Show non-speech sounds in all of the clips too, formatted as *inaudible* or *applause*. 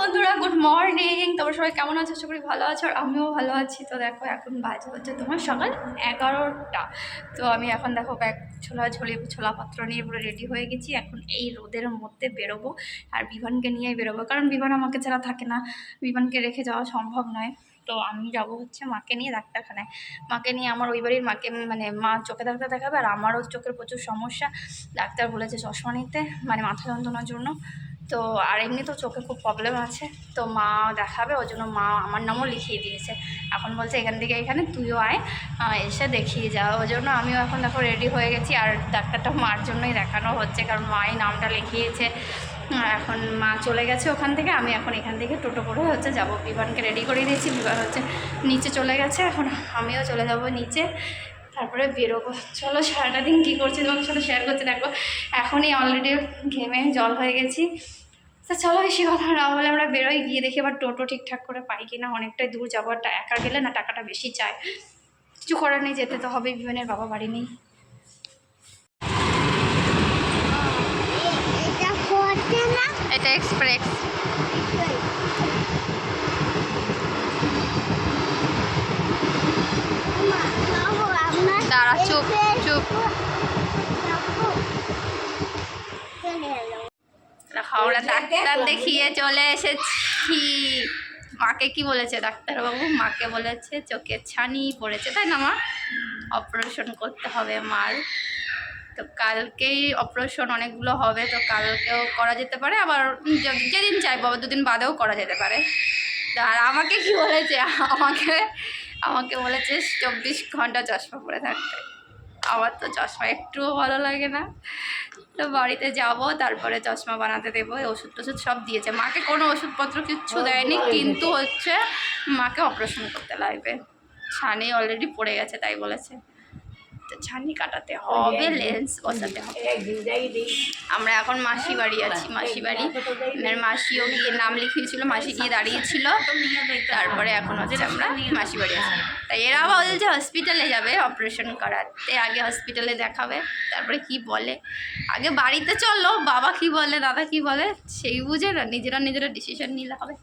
বন্ধুরা good morning তোমরা সবাই কেমন আছো? আশা করি ভালো আছো, আর আমিও ভালো আছি। তো দেখো, এখন বাজে হচ্ছে তোমার সকাল এগারোটা। তো আমি এখন দেখো ব্যাগ ছোলা ঝুলি, ছোলা পাত্র নিয়ে পুরো রেডি হয়ে গেছি। এখন এই রোদের মধ্যে বেরোবো, আর বিভানকে নিয়েই বেরোবো। কারণ বিভান আমাকে ছাড়া থাকে না। বিভানকে রেখে যাওয়া সম্ভব নয়। তো আমি যাব হচ্ছে মাকে নিয়ে ডাক্তারখানায়। মাকে নিয়ে আমার ওই বাড়ির মাকে মানে মা চোখে ডাক্তার দেখাবে, আর আমারও চোখের প্রচুর সমস্যা। ডাক্তার বলেছে চশমা নিতে মানে মাথা যন্ত্রণার জন্য। তো আর এমনি তো চোখে খুব প্রবলেম আছে। তো মা দেখাবে ওই জন্য মা আমার নামও লিখিয়ে দিয়েছে। এখন বলছে, এখান থেকে এখানে তুইও আয় এসে দেখিয়ে যা। ওই জন্য আমিও এখন দেখো রেডি হয়ে গেছি, আর ডাক্তারটা মার জন্যই দেখানো হচ্ছে, কারণ মাই নামটা লিখিয়েছে। এখন মা চলে গেছে ওখান থেকে, আমি এখন এখান থেকে টোটো করে হচ্ছে যাব। বিমানকে রেডি করে দিয়েছি বিমান হচ্ছে নিচে চলে গেছে, এখন আমিও চলে যাব নিচে। তারপরে বেরোবো। চলো, সারাটা দিন কী করছি তোমাদের সাথে শেয়ার করছি, দেখো। এখনই অলরেডি ঘেমে জল হয়ে গেছি। তো চলো বেশি কথা না বলে আমরা বেরোই গিয়ে দেখি আবার টোটো ঠিকঠাক করে পাই কিনা। অনেকটাই দূর যাব আর একা গেলে না টাকাটা বেশি চায় কিছু করার নেই যেতে তো হবে বিমানের বাবা বাড়ি নেই। এটা না? এটা এক্সপ্রেস। দাঁড়া, চুপ, চুপ। চলে এলো আমরা ডাক্তার দেখিয়ে চলে এসেছি। মাকে কি বলেছে ডাক্তারবাবু? মাকে বলেছে চোখের ছানি পড়েছে। তাই না মা? অপারেশন করতে হবে মার। তো কালকেই অপারেশন অনেকগুলো হবে তো কালকেও করা যেতে পারে। আবার যেদিন চাইব আবার দুদিন বাদেও করা যেতে পারে। তো আর আমাকে কি বলেছে? আমাকে আমাকে বলেছে চব্বিশ ঘণ্টা চশমা পরে থাকতে। আমার তো চশমা একটুও ভালো লাগে না। তো বাড়িতে যাব তারপরে চশমা বানাতে দেবো ওষুধ টষুধ সব দিয়েছে। মাকে কোনো ওষুধপত্র কিচ্ছু দেয়নি কিন্তু হচ্ছে মাকে অপারেশন করতে লাগবে। ছানি অলরেডি পড়ে গেছে তাই বলেছে। ছানি কাটাতে হবে। লেন্স বসাতে হবে। আমরা এখন মাসি বাড়ি আছি মাসি বাড়ি। আমার মাসিও গিয়ে নাম লিখিয়েছিল মাসি গিয়ে দাঁড়িয়েছিল। তারপরে এখন হচ্ছে আমরা মাসি বাড়ি আছি। তাই এরা বলছে হসপিটালে যাবে অপারেশন করাতে। আগে হসপিটালে দেখাবে তারপরে কি বলে? আগে বাড়িতে চলো বাবা কি বলে দাদা কি বলে? সেই বুঝে না নিজেরা নিজেরা ডিসিশন নিলে হবে।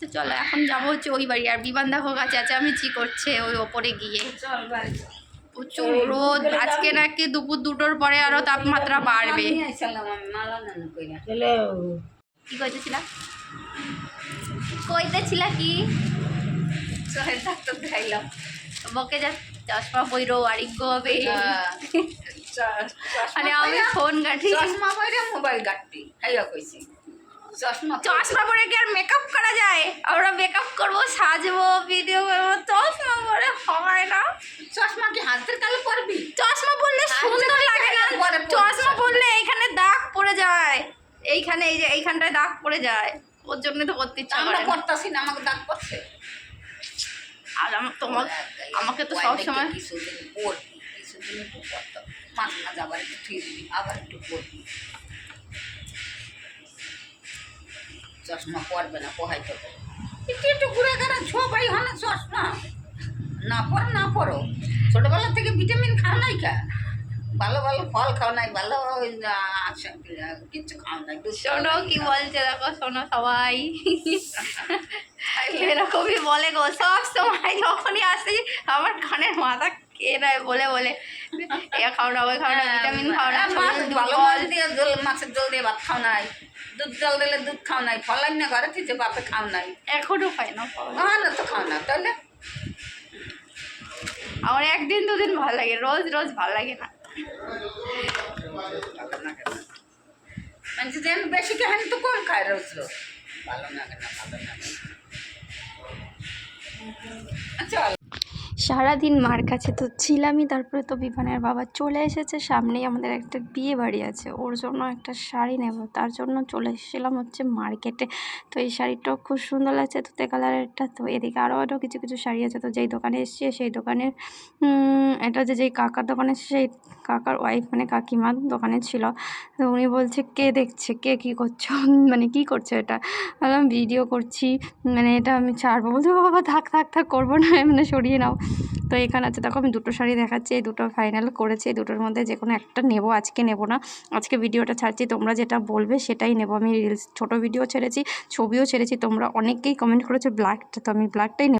তো চলো এখন যাব হচ্ছে ওই বাড়ি। আর বিমান দেখো গাছে চেঁচামেচি করছে ওই ওপরে গিয়ে। প্রচুর রোদ। আজকে নাকি দুপুর দুটোর পরে আরও তাপমাত্রা বাড়বে। কি কইতেছিলা? কইতেছিলা কি? শহর থাকতো খাইলাম। বকে যা চশমা আরিগ্য হবে। মানে আমি ফোন গাঠি চশমা পরে মোবাইল গাটতি খাইয়া কইছি। চশমা চশমা পরে কি আর মেকআপ করা যায়? আমরা মেকআপ করব সাজবো ভিডিও করব চশমা পরে হয় না। চশমা কি হাতের কালো পরবি? চশমা পরলে সুন্দর লাগে না। চশমা। পরলে এইখানে দাগ পড়ে যায়। এইখানে এই যে এইখানটায় দাগ পড়ে যায়। ওর জন্য তো করতে ইচ্ছা আমরা। করতাছি না আমাকে দাগ আর আমার তোমার আমাকে তো সবসময় কিছুদিন পড়বি কিছুদিন একটু আবার একটু আবার একটু চশমা পরবে না পোহাইতে হবে একটু একটু ঘুরে গেলে সবাই হয় না চশমা। না পড়ো না পড়ো ছোটবেলা থেকে ভিটামিন খাও নাই কা? ভালো ভালো ফল খাও নাই ভালো কিচ্ছু খাও নাই। শোনো কি বলছে দেখো শোনো সবাই। এরকমই বলে গো সব সময় যখনই আসি আমার কানের মাথা কে নেয় বলে বলে। এ খাও না ওই খাও না ভিটামিন খাও না মাছ ভালো মাছ দিয়ে জল মাছের জল দিয়ে ভাত খাও নাই। দুধ জল দিলে দুধ খাও নাই ফলাই না ঘরে থেকে বাপে খাও নাই। খাই না না। তো খাও না তাহলে? আমার একদিন দুদিন ভালো লাগে রোজ রোজ ভালো লাগে না। মানে বেশি খাই তো কম খাই রোজ রোজ। ভালো লাগে না ভালো লাগে না। আচ্ছা সারাদিন মার কাছে তো ছিলামই, তারপরে তো বিমানের বাবা চলে এসেছে, সামনেই আমাদের একটা বিয়ে বাড়ি আছে, ওর জন্য একটা শাড়ি নেব, তার জন্য চলে এসেছিলাম হচ্ছে মার্কেটে, তো এই শাড়িটাও খুব সুন্দর লাগছে তুতে কালারেরটা, তো এদিকে আরও আরও কিছু কিছু শাড়ি আছে, তো যেই দোকানে এসেছি, সেই দোকানের এটা যে যেই কাকার দোকানে সেই কাকার ওয়াইফ মানে কাকিমা দোকানে ছিল, তো উনি বলছে, কে দেখছে, কে কী করছ? *laughs* মানে কী করছে এটা? বললাম, ভিডিও করছি মানে এটা আমি ছাড়বো। বলছে বাবা, থাক থাক থাক, করব না মানে সরিয়ে নাও। তো এখানে আছে, দেখো আমি দুটো শাড়ি দেখাচ্ছি, এই দুটো ফাইনাল করেছি, এই দুটোর মধ্যে যে কোনো একটা নেব, আজকে নেব না। আজকে ভিডিওটা ছাড়ছি, তোমরা যেটা বলবে সেটাই নেব। আমি রিলস ছোটো ভিডিও ছেড়েছি, ছবিও ছেড়েছি, তোমরা অনেকেই কমেন্ট করেছ ব্ল্যাকটা তো আমি ব্ল্যাকটাই নেব।